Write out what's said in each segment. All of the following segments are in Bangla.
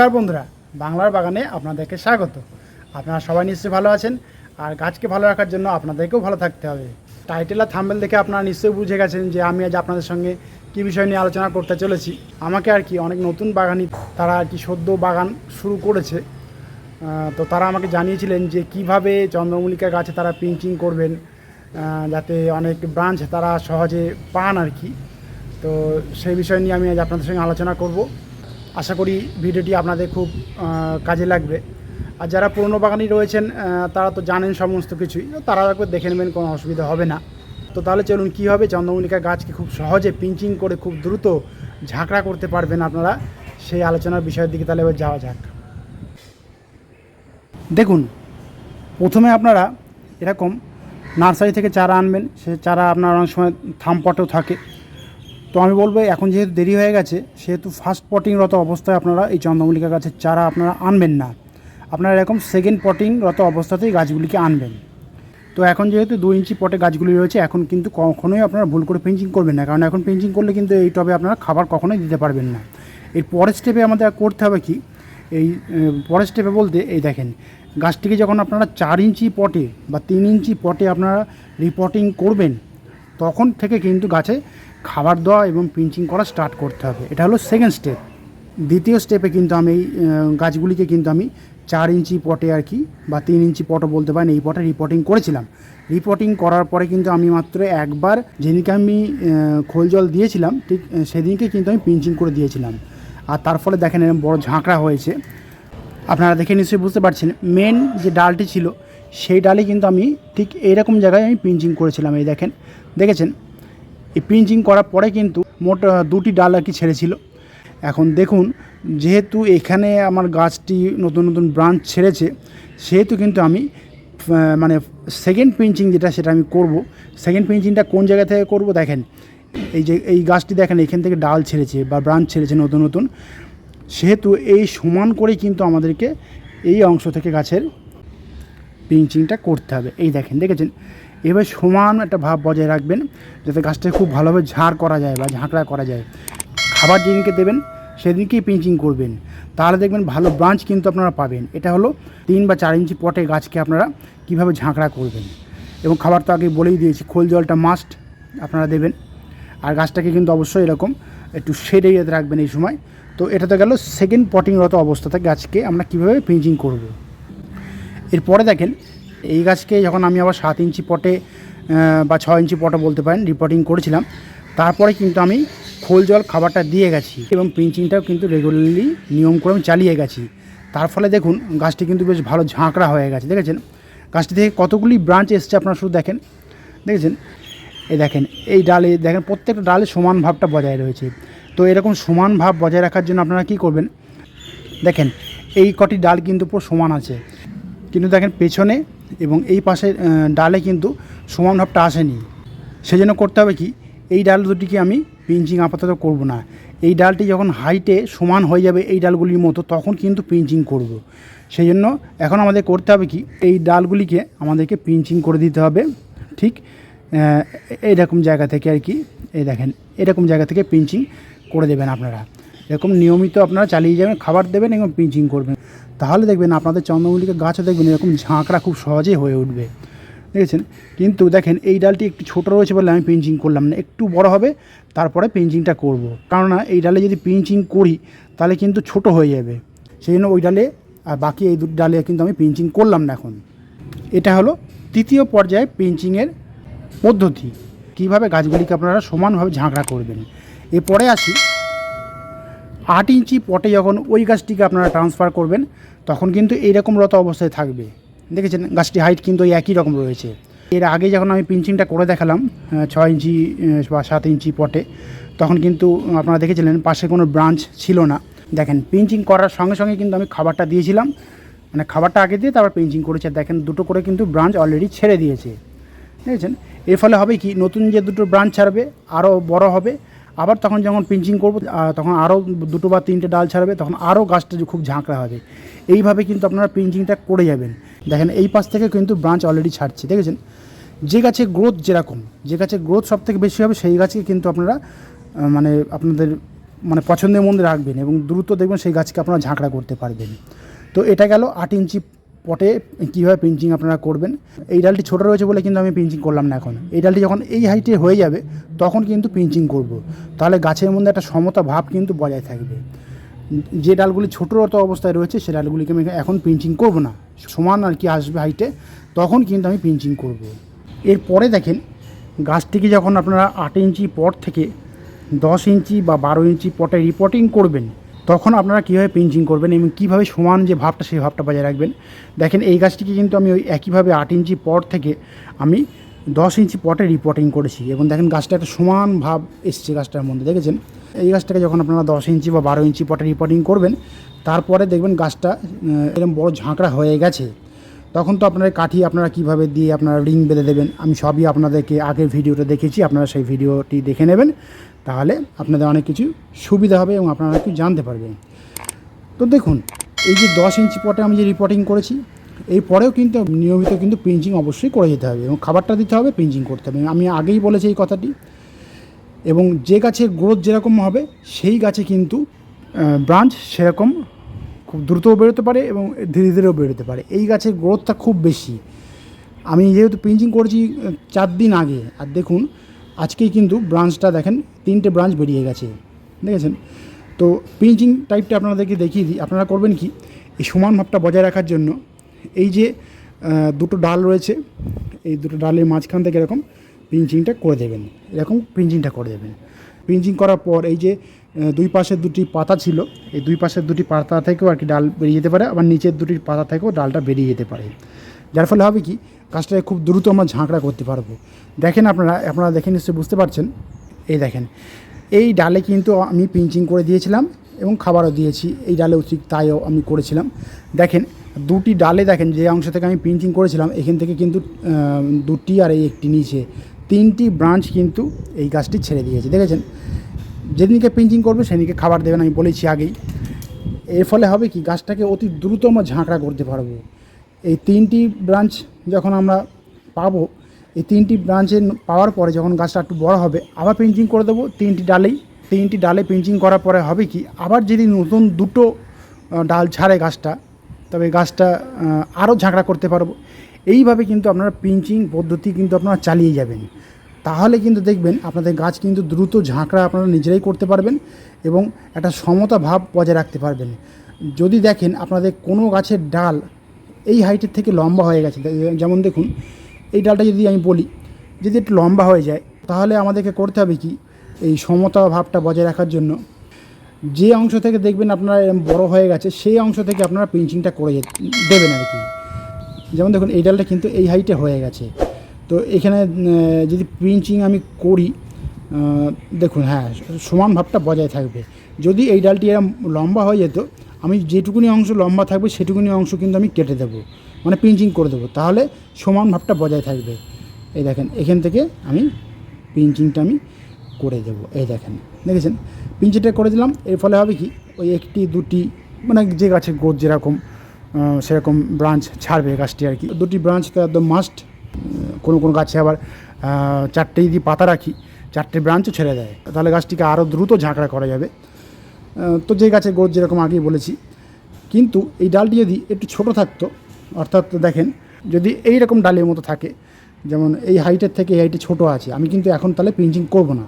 নমস্কার বন্ধুরা, বাংলার বাগানে আপনাদেরকে স্বাগত। আপনারা সবাই নিশ্চয়ই ভালো আছেন, আর গাছকে ভালো রাখার জন্য আপনাদেরকেও ভালো থাকতে হবে। টাইটেল আর থাম্বেল দেখে আপনারা নিশ্চয়ই বুঝে গেছেন যে আমি আজ আপনাদের সঙ্গে কী বিষয় নিয়ে আলোচনা করতে চলেছি। আমাকে আর কি অনেক নতুন বাগানি তারা আর কি সদ্য বাগান শুরু করেছে। তো তারা আমাকে জানিয়েছিলেন যে কীভাবে চন্দ্রমল্লিকা গাছে তারা পিঞ্চিং করবেন যাতে অনেক ব্রাঞ্চ তারা সহজে পান আর কি। তো সেই বিষয় নিয়ে আমি আজ আপনাদের সঙ্গে আলোচনা করব। আশা করি ভিডিওটি আপনাদের খুব কাজে লাগবে। আর যারা পুরনো বাগানি রয়েছেন তারা তো জানেন সমস্ত কিছুই তারা একবার দেখে নেবেন, কোনো অসুবিধা হবে না। তো তাহলে চলুন কীভাবে চন্দ্রমল্লিকা গাছকে খুব সহজে পিঞ্চিং করে খুব দ্রুত ঝাঁকড়া করতে পারবেন আপনারা। সেই আলোচনার বিষয়ের দিকে তাহলে এবার যাওয়া যাক। দেখুন, প্রথমে আপনারা এরকম নার্সারি থেকে চারা আনবেন। সে চারা আপনার অনেক সময় থামপটেও থাকে। তো আমি বলব, এখন যেহেতু দেরি হয়ে গেছে, সেহেতু ফার্স্ট পটিংরত অবস্থায় আপনারা এই চন্দ্রমল্লিকা গাছের চারা আপনারা আনবেন না। আপনারা এরকম সেকেন্ড পটিংরত অবস্থাতেই গাছগুলিকে আনবেন। তো এখন যেহেতু দু ইঞ্চি পটে গাছগুলি রয়েছে, এখন কিন্তু কখনোই আপনারা ভুল করে পেঞ্চিং করবেন না। কারণ এখন পেঞ্চিং করলে কিন্তু এই টবে আপনারা খাবার কখনোই দিতে পারবেন না। এর পরের স্টেপে আমাদের করতে হবে কি? এই পরের স্টেপে বলতে, এই দেখেন, গাছটিকে যখন আপনারা চার ইঞ্চি পটে বা তিন ইঞ্চি পটে আপনারা রিপোর্টিং করবেন, তখন থেকে কিন্তু গাছে খাবার দেওয়া এবং পিঞ্চিং করা স্টার্ট করতে হবে। এটা হলো সেকেন্ড স্টেপ দ্বিতীয় স্টেপে কিন্তু আমি এই গাছগুলিকে কিন্তু আমি চার ইঞ্চি পটে আর কি বা তিন ইঞ্চি পটও বলতে পারেন, এই পটে রিপোর্টিং করেছিলাম। রিপোর্টিং করার পরে কিন্তু আমি মাত্র একবার যেদিনকে আমি খোল জল দিয়েছিলাম, ঠিক সেদিনকে কিন্তু আমি পিঞ্চিং করে দিয়েছিলাম। আর তার ফলে দেখেন এরকম বড় ঝাঁকড়া হয়েছে। আপনারা দেখে নিশ্চয়ই বুঝতে পারছেন মেন যে ডালটি ছিল, সেই ডালে কিন্তু আমি ঠিক এইরকম জায়গায় আমি পিঞ্চিং করেছিলাম, এই দেখেন। দেখেছেন? এই পিঞ্চিং করার পরে কিন্তু মোট দুটি ডাল আর কি ছেড়েছিল। এখন দেখুন, যেহেতু এখানে আমার গাছটি নতুন নতুন ব্রাঞ্চ ছেড়েছে, সেহেতু কিন্তু আমি মানে সেকেন্ড পিঞ্চিং যেটা সেটা আমি করব। সেকেন্ড পিঞ্চিংটা কোন জায়গা থেকে করব দেখেন। এই যে, এই গাছটি দেখেন, এখান থেকে ডাল ছেড়েছে বা ব্রাঞ্চ ছেড়েছে নতুন নতুন। সেহেতু এই সমান করেই কিন্তু আমাদেরকে এই অংশ থেকে গাছের পিঞ্চিংটা করতে হবে। এই দেখেন, দেখেছেন? এবার সমান একটা ভাব বজায় রাখবেন যাতে গাছটাকে খুব ভালোভাবে ঝাড় করা যায় বা ঝাঁকড়া করা যায়। খাবার যেদিনকে দেবেন, সেদিনকেই পিঞ্চিং করবেন। তাহলে দেখবেন ভালো ব্রাঞ্চ কিন্তু আপনারা পাবেন। এটা হলো তিন বা চার ইঞ্চি পটে গাছকে আপনারা কীভাবে ঝাঁকড়া করবেন। এবং খাবার তো আগে বলেই দিয়েছি, খোল জলটা মাস্ট আপনারা দেবেন। আর গাছটাকে কিন্তু অবশ্যই এরকম একটু শেড এরিয়াতে রাখবেন এই সময়। তো এটা তো গেল সেকেন্ড পটিংরত অবস্থাতে গাছকে আমরা কীভাবে পিঞ্চিং করব। এরপরে দেখেন এই গাছকে যখন আমি আবার সাত ইঞ্চি পটে বা ছ ইঞ্চি পটে বলতে পারেন রিপোর্টিং করেছিলাম, তারপরে কিন্তু আমি খোল জল খাবারটা দিয়ে গেছি এবং পিঞ্চিংটাও কিন্তু রেগুলারলি নিয়ম করে আমি চালিয়ে গেছি। তার ফলে দেখুন, গাছটি কিন্তু বেশ ভালো ঝাঁকড়া হয়ে গেছে, দেখেছেন? গাছটি থেকে কতগুলি ব্রাঞ্চ এসছে আপনারা শুধু দেখেন, দেখেছেন? এই দেখেন, এই ডালে, দেখেন, প্রত্যেকটা ডালে সমান ভাবটা বজায় রয়েছে। তো এরকম সমান ভাব বজায় রাখার জন্য আপনারা কী করবেন? দেখেন, এই কটি ডাল কিন্তু পুরো সমান আছে। কিন্তু দেখেন, পেছনে এবং এই পাশে ডালে কিন্তু সমান ভাবটা আসেনি। সেজন্য করতে হবে কি, এই ডাল দুটিকে আমি পিঞ্চিং আপাতত করব না। এই ডালটি যখন হাইটে সমান হয়ে যাবে এই ডালগুলির মতো, তখন কিন্তু পিঞ্চিং করব। সেই জন্য এখন আমাদের করতে হবে কি, এই ডালগুলিকে আমাদেরকে পিঞ্চিং করে দিতে হবে। ঠিক এইরকম জায়গা থেকে আর কি, এই দেখেন, এরকম জায়গা থেকে পিঞ্চিং করে দেবেন আপনারা। এরকম নিয়মিত আপনারা চালিয়ে যাবেন, খাবার দেবেন এবং পিঞ্চিং করবেন। তাহলে দেখবেন আপনাদের চন্দ্রমল্লিকা গাছও দেখবেন এরকম ঝাঁকড়া খুব সহজেই হয়ে উঠবে। দেখেছেন? কিন্তু দেখেন, এই ডালটি একটু ছোটো রয়েছে বলে আমি পিঞ্চিং করলাম না। একটু বড় হবে, তারপরে পিঞ্চিংটা করব। কেননা এই ডালে যদি পিঞ্চিং করি, তাহলে কিন্তু ছোট হয়ে যাবে। সেই জন্য ওই ডালে আর বাকি এই দুটো ডালে কিন্তু আমি পিঞ্চিং করলাম না এখন। এটা হলো তৃতীয় পর্যায়ে পিঞ্চিংয়ের পদ্ধতি। কীভাবে গাছগুলিকে আপনারা সমানভাবে ঝাঁকড়া করবেন। এরপরে আসি আট ইঞ্চি পটে যখন ওই গাছটিকে আপনারা ট্রান্সফার করবেন, তখন কিন্তু এইরকম রত অবস্থায় থাকবে। দেখেছেন? গাছটি হাইট কিন্তু ওই একই রকম রয়েছে। এর আগে যখন আমি পিঞ্চিংটা করে দেখালাম ছয় ইঞ্চি বা সাত ইঞ্চি পটে, তখন কিন্তু আপনারা দেখেছিলেন পাশে কোনো ব্রাঞ্চ ছিল না। দেখেন পিঞ্চিং করার সঙ্গে সঙ্গে কিন্তু আমি খাবারটা দিয়েছিলাম। মানে খাবারটা আগে দিয়ে তারপর পিঞ্চিং করেছে। দেখেন, দুটো করে কিন্তু ব্রাঞ্চ অলরেডি ছেড়ে দিয়েছে। দেখেছেন? এর ফলে হবে কি? নতুন যে দুটো ব্রাঞ্চ ছাড়বে আরও বড় হবে। আবার তখন যখন পিঞ্চিং করব তখন আরও দুটো বা তিনটে ডাল ছাড়বে, তখন আরও গাছটা খুব ঝাঁকড়া হবে। এইভাবে কিন্তু আপনারা পিঞ্চিংটা করে যাবেন। দেখেন এই পাশ থেকে কিন্তু ব্রাঞ্চ অলরেডি ছাড়ছে, দেখেছেন? যে গাছের গ্রোথ যেরকম, যে গাছের গ্রোথ সব থেকে বেশি হবে, সেই গাছকে কিন্তু আপনারা মানে আপনাদের মানে পছন্দের মধ্যে রাখবেন এবং দ্রুত দেখবেন সেই গাছকে আপনারা ঝাঁকড়া করতে পারবেন। তো এটা গেল আট ইঞ্চি পটে কীভাবে পিঞ্চিং আপনারা করবেন, এই ডালটি ছোটো রয়েছে বলে কিন্তু আমি পিঞ্চিং করলাম না এখন এই ডালটি যখন এই হাইটে হয়ে যাবে, তখন কিন্তু পিঞ্চিং করব। তাহলে গাছের মধ্যে একটা সমতা ভাব কিন্তু বজায় থাকবে যে ডালগুলি ছোটো তো অবস্থায় রয়েছে, সে ডালগুলিকে আমি এখন পিঞ্চিং করব না সমান আর কি আসবে হাইটে তখন কিন্তু আমি পিঞ্চিং করব। এরপরে দেখেন, গাছটিকে যখন আপনারা আট ইঞ্চি পট থেকে দশ ইঞ্চি বা বারো ইঞ্চি পটে রিপোর্টিং করবেন তখন আপনারা কীভাবে পিঞ্চিং করবেন এবং কীভাবে সমান যে ভাবটা, সেই ভাবটা বজায় রাখবেন? দেখেন, এই গাছটিকে কিন্তু আমি ওই একইভাবে আট ইঞ্চি পট থেকে আমি দশ ইঞ্চি পটে রিপোর্টিং করেছি। এবং দেখেন, গাছটা একটা সমান ভাব এসছে গাছটার মধ্যে, দেখেছেন? এই গাছটাকে যখন আপনারা দশ ইঞ্চি বা বারো ইঞ্চি পটে রিপোর্টিং করবেন, তারপরে দেখবেন গাছটা এরকম বড় ঝাঁকড়া হয়ে গেছে। তখন তো আপনারা কাঠি আপনারা কীভাবে দিয়ে আপনারা রিং বেঁধে দেবেন, আমি সবই আপনাদেরকে আগের ভিডিওটা দেখেছি, আপনারা সেই ভিডিওটি দেখে নেবেন। তাহলে আপনাদের অনেক কিছু সুবিধা হবে এবং আপনারা অনেক কিছু জানতে পারবেন তো দেখুন, এই যে দশ ইঞ্চি পটে আমি যে রিপোর্টিং করেছি এই পরেও কিন্তু নিয়মিত কিন্তু পিঞ্চিং অবশ্যই করে যেতে হবে এবং খাবারটা দিতে হবে পিঞ্চিং করতে হবে। আমি আগেই বলেছি এই কথাটি। এবং যে গাছের গ্রোথ যেরকম হবে, সেই গাছে কিন্তু ব্রাঞ্চ সেরকম খুব দ্রুতও বেরোতে পারে এবং ধীরে ধীরেও বেরোতে পারে। এই গাছের গ্রোথটা খুব বেশি। আমি যেহেতু পিঞ্চিং করেছি চার দিন আগে, আর দেখুন আজকেই কিন্তু ব্রাঞ্চটা দেখেন, তিনটে ব্রাঞ্চ বেরিয়ে গেছে, দেখেছেন? তো পিঞ্চিং টাইপটা আপনাদেরকে দেখিয়ে দিই। আপনারা করবেন কি? এই সমান ভাবটা বজায় রাখার জন্য এই যে দুটো ডাল রয়েছে, এই দুটো ডালের মাঝখান থেকে এরকম পিঞ্চিংটা করে দেবেন। এরকম পিঞ্চিংটা করে দেবেন। পিঞ্চিং করার পর এই যে দুই পাশের দুটি পাতা ছিল, এই দুই পাশের দুটি পাতা থেকেও আর কি ডাল বেরিয়ে যেতে পারে, আবার নিচের দুটি পাতা থেকেও ডালটা বেরিয়ে যেতে পারে। যার ফলে হবে কি? কাজটাকে খুব দ্রুত আমরা ঝাঁকড়া করতে পারব। দেখেন আপনারা আপনারা দেখে নিশ্চয়ই বুঝতে পারছেন। এই দেখেন, এই ডালে কিন্তু আমি পিঞ্চিং করে দিয়েছিলাম এবং খাবারও দিয়েছি। এই ডালেও ঠিক তাইও আমি করেছিলাম। দেখেন, দুটি ডালে দেখেন, যে অংশ থেকে আমি পিঞ্চিং করেছিলাম, এখান থেকে কিন্তু দুটি আর এই একটি নিচে। তিনটি ব্রাঞ্চ কিন্তু এই গাছটি ছেড়ে দিয়েছে। দেখেছেন? যেদিনকে পিঞ্চিং করবে, সেদিনকে খাবার দেবেন আমি বলেছি আগেই। এর ফলে হবে কি, গাছটাকে অতি দ্রুত আমরা ঝাঁকড়া করতে পারব। এই তিনটি ব্রাঞ্চ যখন আমরা পাবো, এই তিনটি ব্রাঞ্চে পাওয়ার পরে যখন গাছটা একটু বড় হবে, আবার পিঞ্চিং করে দেবো তিনটি ডালেই। তিনটি ডালে পিঞ্চিং করার পরে হবে কি, আবার যদি নতুন দুটো ডাল ছাড়ে গাছটা, তবে গাছটা আরও ঝাঁকড়া করতে পারব। এইভাবে কিন্তু আপনারা পিঞ্চিং পদ্ধতি কিন্তু আপনারা চালিয়ে যাবেন। তাহলে কিন্তু দেখবেন আপনাদের গাছ কিন্তু দ্রুত ঝাঁকড়া আপনারা নিজেরাই করতে পারবেন এবং একটা সমতা ভাব বজায় রাখতে পারবেন। যদি দেখেন আপনাদের কোনো গাছের ডাল এই হাইটের থেকে লম্বা হয়ে গেছে। যেমন দেখুন, এই ডালটা যদি আমি বলি, যদি একটু লম্বা হয়ে যায়, তাহলে আমাদেরকে করতে হবে কি? এই সমতা ভাবটা বজায় রাখার জন্য। যে অংশ থেকে দেখবেন আপনারা এরম বড় হয়ে গেছে, সেই অংশ থেকে আপনারা পিঞ্চিংটা করে দেবেন আর কি। যেমন দেখুন, এই ডালটা কিন্তু এই হাইটে হয়ে গেছে। তো এখানে যদি পিঞ্চিং আমি করি দেখুন হ্যাঁ সমান ভাবটা বজায় থাকবে। যদি এই ডালটি এরম লম্বা হয়ে যেত, আমি যেটুকুনি অংশ লম্বা থাকবে, সেটুকুনি অংশ কিন্তু আমি কেটে দেবো মানে পিঞ্চিং করে দেবো, তাহলে সমান ভাবটা বজায় থাকবে। এই দেখেন, এখান থেকে আমি পিঞ্চিংটা আমি করে দেবো, এই দেখেন, দেখেছেন? পিঞ্চিংটা করে দিলাম, এর ফলে হবে কি, ওই একটি, দুটি মানে যে গাছের গোদ যেরকম সেরকম ব্রাঞ্চ ছাড়বে গাছটি আর কি। দুটি ব্রাঞ্চ তো একদম মাস্ট কোনো কোনো গাছে আবার চারটে যদি পাতা রাখি, চারটে ব্রাঞ্চও ছেড়ে দেয়, তাহলে গাছটিকে আরও দ্রুত ঝাঁকড়া করা যাবে। তো যে গাছের গ্রোথ যেরকম আগেই বলেছি। কিন্তু এই ডালটি যদি একটু ছোট থাকতো, অর্থাৎ দেখেন, যদি এই রকম ডালের মতো থাকে, যেমন এই হাইটের থেকে এই হাইটে ছোটো আছে, আমি কিন্তু এখন তাহলে পিঞ্চিং করব না।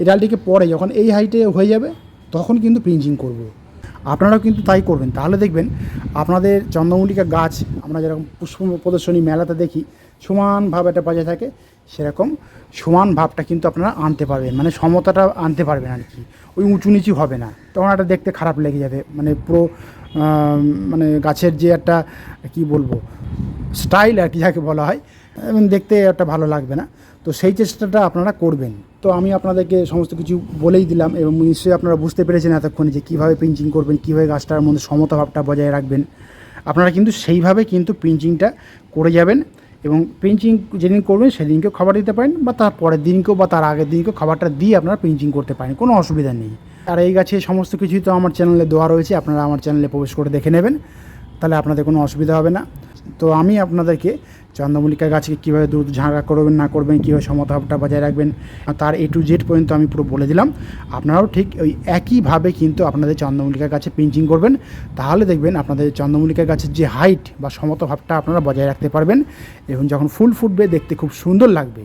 এই ডালটিকে পরে যখন এই হাইটে হয়ে যাবে, তখন কিন্তু পিঞ্চিং করব। আপনারাও কিন্তু তাই করবেন। তাহলে দেখবেন, আপনাদের চন্দ্রমল্লিকা গাছ, আমরা যেরকম পুষ্প প্রদর্শনী মেলাতে দেখি, সমানভাবে একটা বাজে থাকে। সেরকম সমান ভাবটা কিন্তু আপনারা আনতে পারবেন মানে সমতাটা আনতে পারবেন আর কি। ওই উঁচু নিচু হবে না। তখন একটা দেখতে খারাপ লেগে যাবে মানে পুরো মানে গাছের যে একটা, কি বলব, স্টাইল আর কি যাকে বলা হয়, এবং দেখতে একটা ভালো লাগবে না। তো সেই চেষ্টাটা আপনারা করবেন। তো আমি আপনাদেরকে সমস্ত কিছু বলেই দিলাম, এবং নিশ্চয়ই আপনারা বুঝতে পেরেছেন এতক্ষণে যে কীভাবে পিঞ্চিং করবেন, কীভাবে গাছটার মধ্যে সমতা ভাবটা বজায় রাখবেন। আপনারা কিন্তু সেইভাবে কিন্তু পিঞ্চিংটা করে যাবেন। এবং পিঞ্চিং যেদিন করবেন সেদিনকেও খাবার দিতে পারেন বা তার পরের দিনকেও বা তার আগের দিনকেও খাবারটা দিয়ে আপনারা পিঞ্চিং করতে পারেন, কোনো অসুবিধা নেই। আর এই গাছে সমস্ত কিছুই তো আমার চ্যানেলে দেওয়া রয়েছে, আপনারা আমার চ্যানেলে প্রবেশ করে দেখে নেবেন, তাহলে আপনাদের কোনো অসুবিধা হবে না। তো আমি আপনাদেরকে চন্দ্রমল্লিকা গাছকে কীভাবে দুধ ঝাঁকা করবেন, না করবেন, কীভাবে সমতাভাবটা বজায় রাখবেন তার এ টু জেড পর্যন্ত আমি পুরো বলে দিলাম। আপনারাও ঠিক ওই একইভাবে কিন্তু আপনাদের চন্দ্রমল্লিকা গাছে পিঞ্চিং করবেন। তাহলে দেখবেন আপনাদের চন্দ্রমল্লিকা গাছের যে হাইট বা সমতাভাবটা আপনারা বজায় রাখতে পারবেন এবং যখন ফুল ফুটবে, দেখতে খুব সুন্দর লাগবে।